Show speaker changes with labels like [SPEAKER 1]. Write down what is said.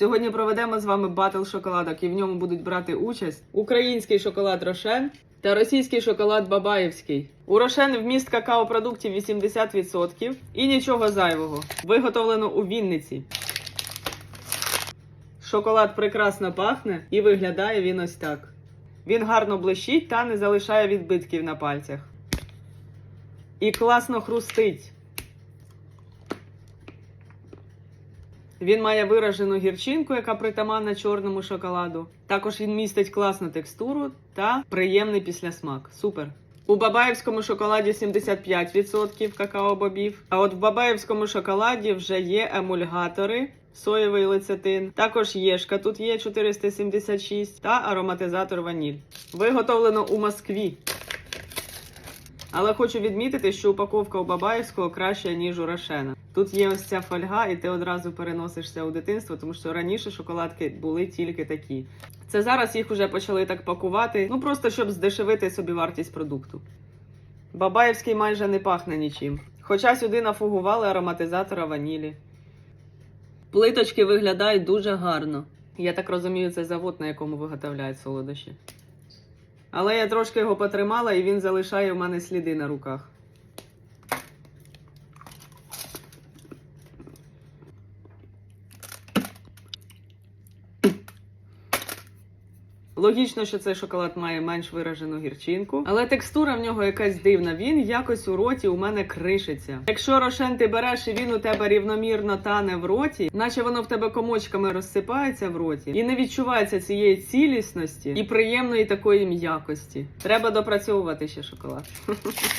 [SPEAKER 1] Сьогодні проведемо з вами батл шоколадок, і в ньому будуть брати участь український шоколад Рошен та російський шоколад Бабаєвський. У Рошен вміст какао-продуктів 80% і нічого зайвого. Виготовлено у Вінниці. Шоколад прекрасно пахне і виглядає він ось так. Він гарно блищить та не залишає відбитків на пальцях. І класно хрустить. Він має виражену гірчинку, яка притаманна чорному шоколаду. Також він містить класну текстуру та приємний післясмак. Супер. У бабаєвському шоколаді 75% какао-бобів. А от в бабаєвському шоколаді вже є емульгатори, соєвий лецитин. Також єшка тут є 476 та ароматизатор ваніль. Виготовлено у Москві. Але хочу відмітити, що упаковка у Бабаєвського краща, ніж у Рошена. Тут є ось ця фольга, і ти одразу переносишся у дитинство, тому що раніше шоколадки були тільки такі. Це зараз їх вже почали так пакувати, ну просто щоб здешевити собі вартість продукту. Бабаєвський майже не пахне нічим. Хоча сюди нафугували ароматизатора ванілі. Плиточки виглядають дуже гарно. Я так розумію, це завод, на якому виготовляють солодощі. Але я трошки його потримала і він залишає в мене сліди на руках. Логічно, що цей шоколад має менш виражену гірчинку, але текстура в нього якась дивна. Він якось у роті у мене кришиться. Якщо рошен ти береш і він у тебе рівномірно тане в роті, наче воно в тебе комочками розсипається в роті, і не відчувається цієї цілісності і приємної такої м'якості. Треба допрацьовувати ще шоколад.